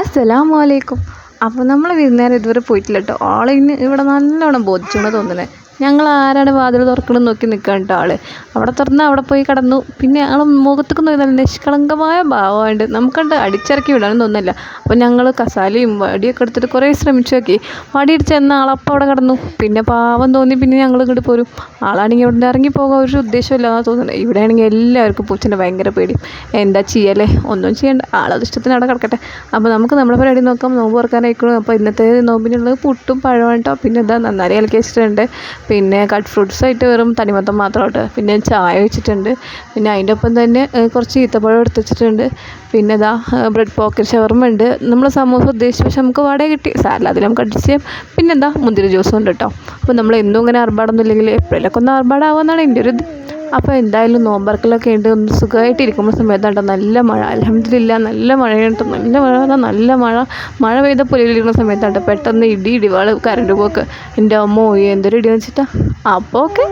അസ്സലാമു അലൈക്കും. അപ്പോൾ നമ്മൾ വിരുന്നേരം ഇതുവരെ പോയിട്ടില്ല കേട്ടോ. ആളിന് ഇവിടെ നല്ലോണം ബോധിച്ചോണം തോന്നുന്നത് ഞങ്ങൾ ആരാണ് വാതിൽ തുറക്കണം നോക്കി നിൽക്കാൻ കേട്ടോ ആൾ. അവിടെ തുറന്ന് അവിടെ പോയി കടന്നു. പിന്നെ ഞങ്ങൾ മുഖത്തേക്ക് നോക്കി നല്ല നിഷ്കളങ്കമായ ഭാവമായിട്ട് നമുക്കണ്ട് അടിച്ചിറക്കി വിടാനും തോന്നില്ല അപ്പോൾ ഞങ്ങൾ കസാലയും വടിയൊക്കെ എടുത്തിട്ട് കുറേ ശ്രമിച്ചു നോക്കി. വടി അടിച്ച് ചെന്ന ആളപ്പം അവിടെ കടന്നു. പിന്നെ പാവം തോന്നി പിന്നെ ഞങ്ങൾ ഇങ്ങോട്ട് പോരും. ആളാണെങ്കിൽ ഇവിടെ ഇറങ്ങി പോകാൻ ഒരു ഉദ്ദേശമില്ലാന്നാണ് തോന്നുന്നത് ഇവിടെ ആണെങ്കിൽ എല്ലാവർക്കും പൂച്ചന്റെ ഭയങ്കര പേടി എന്താ ചെയ്യല്ലേ? ഒന്നും ചെയ്യണ്ട. ആളത് ഇഷ്ടത്തിന് അവിടെ കിടക്കട്ടെ. അപ്പോൾ നമുക്ക് നമ്മുടെ പരിപാടി നോക്കാം. നോമ്പ് തുറക്കാനായിക്കോളും അപ്പോൾ ഇന്നത്തെ നോമ്പിനുള്ളത് പുട്ടും പഴമാണ് കേട്ടോ പിന്നെ നന്നായി ഇളക്കി വെച്ചിട്ടുണ്ട് പിന്നെ കട്ട് ഫ്രൂട്ട്സ് ആയിട്ട് വെറും തണിമത്തം മാത്രമായിട്ട് പിന്നെ ചായ വെച്ചിട്ടുണ്ട്. പിന്നെ അതിന്റെ ഒപ്പം തന്നെ കുറച്ച് ഈത്തപ്പഴം എടുത്ത് വെച്ചിട്ടുണ്ട്. പിന്നെ ഇതാ ബ്രെഡ് പോക്കറ്റ് ഷവർമ ഉണ്ട്. നമ്മൾ സമൂസ ഉദ്ദേശിച്ച് പക്ഷെ നമുക്ക് വാടക കിട്ടി. സാരില്ല അതിൽ നമുക്ക് അഡ്ജസ്റ്റ് ചെയ്യാം. പിന്നെന്താ മുന്തിരി ജ്യൂസും ഉണ്ട് കേട്ടോ അപ്പോൾ നമ്മൾ എന്നും ഇങ്ങനെ ആർഭാടൊന്നും ഇല്ലെങ്കിൽ എപ്പോഴേലൊക്കെ ഒന്ന് ആർഭാടാവാന്നാണ് എന്റെ ഒരു ഇത്. അപ്പോൾ എന്തായാലും നോമ്പറക്കലൊക്കെ ഉണ്ട്. ഒന്ന് സുഖമായിട്ട് ഇരിക്കുന്ന സമയത്താണ് നല്ല മഴ. അലഹമില്ല നല്ല മഴയാണ് ട്ടോ. നല്ല മഴ പറഞ്ഞാൽ നല്ല മഴ. മഴ പെയ്ത പുലിയിലിരിക്കുന്ന സമയത്താണ് പെട്ടെന്ന് ഇടി ഇടിവാൾ കരണ്ട് പോക്ക്. എന്റെ അമ്മ എന്തൊരു ഇടിയെന്ന് വെച്ചിട്ടാ. അപ്പോൾ ഓക്കെ